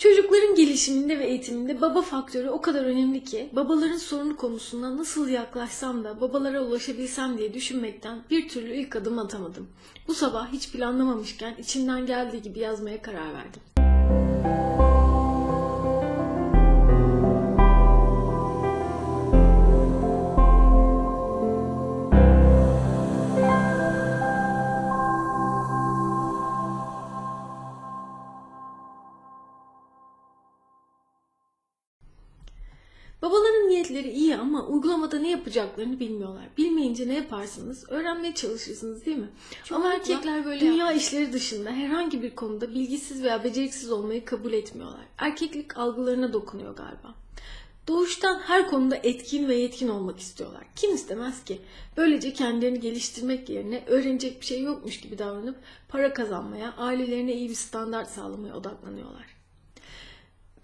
Çocukların gelişiminde ve eğitiminde baba faktörü o kadar önemli ki babaların sorunu konusunda nasıl yaklaşsam da babalara ulaşabilsem diye düşünmekten bir türlü ilk adım atamadım. Bu sabah hiç planlamamışken içimden geldiği gibi yazmaya karar verdim. Babaların niyetleri iyi ama uygulamada ne yapacaklarını bilmiyorlar. Bilmeyince ne yaparsınız? Öğrenmeye çalışırsınız değil mi? ama erkekler böyle dünya işleri dışında herhangi bir konuda bilgisiz veya beceriksiz olmayı kabul etmiyorlar. Erkeklik algılarına dokunuyor galiba. Doğuştan her konuda etkin ve yetkin olmak istiyorlar. Kim istemez ki? Böylece kendilerini geliştirmek yerine öğrenecek bir şey yokmuş gibi davranıp para kazanmaya, ailelerine iyi bir standart sağlamaya odaklanıyorlar.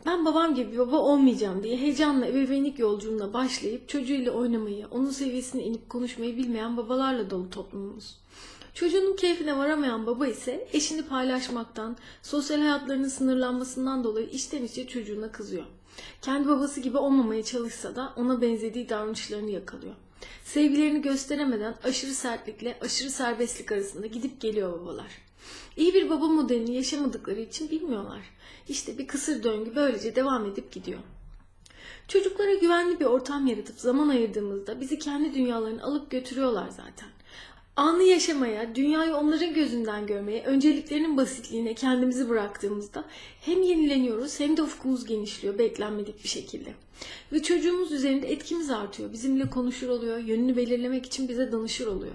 Ben babam gibi baba olmayacağım diye heyecanla ebeveynlik yolculuğuna başlayıp çocuğuyla oynamayı, onun seviyesine inip konuşmayı bilmeyen babalarla dolu toplumumuz. Çocuğunun keyfine varamayan baba ise eşini paylaşmaktan, sosyal hayatlarının sınırlanmasından dolayı içten içe çocuğuna kızıyor. Kendi babası gibi olmamaya çalışsa da ona benzediği davranışlarını yakalıyor. Sevgilerini gösteremeden aşırı sertlikle aşırı serbestlik arasında gidip geliyor babalar. İyi bir baba modelini yaşamadıkları için bilmiyorlar. İşte bir kısır döngü böylece devam edip gidiyor. Çocuklara güvenli bir ortam yaratıp zaman ayırdığımızda bizi kendi dünyalarına alıp götürüyorlar zaten. Anı yaşamaya, dünyayı onların gözünden görmeye, önceliklerinin basitliğine kendimizi bıraktığımızda hem yenileniyoruz hem de ufkumuz genişliyor beklenmedik bir şekilde. Ve çocuğumuz üzerinde etkimiz artıyor. Bizimle konuşur oluyor, yönünü belirlemek için bize danışır oluyor.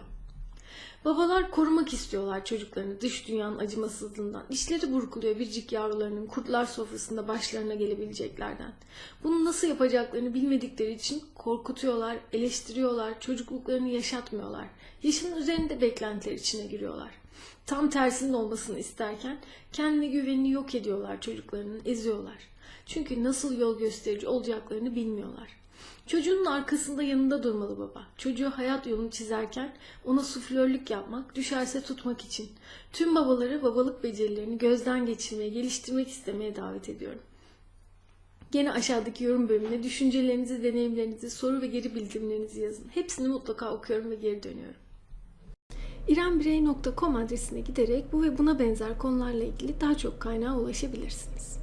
Babalar korumak istiyorlar çocuklarını dış dünyanın acımasızlığından. İşleri burkuluyor biricik yavrularının kurtlar sofrasında başlarına gelebileceklerden. Bunu nasıl yapacaklarını bilmedikleri için korkutuyorlar, eleştiriyorlar, çocukluklarını yaşatmıyorlar. Yaşın üzerinde beklentiler içine giriyorlar. Tam tersinin olmasını isterken kendine güvenini yok ediyorlar çocuklarının, eziyorlar. Çünkü nasıl yol gösterici olacaklarını bilmiyorlar. Çocuğunun arkasında yanında durmalı baba. Çocuğu hayat yolunu çizerken ona suflörlük yapmak, düşerse tutmak için. Tüm babaları babalık becerilerini gözden geçirmeye, geliştirmek istemeye davet ediyorum. Gene aşağıdaki yorum bölümüne düşüncelerinizi, deneyimlerinizi, soru ve geri bildirimlerinizi yazın. Hepsini mutlaka okuyorum ve geri dönüyorum. irembirey.com adresine giderek bu ve buna benzer konularla ilgili daha çok kaynağa ulaşabilirsiniz.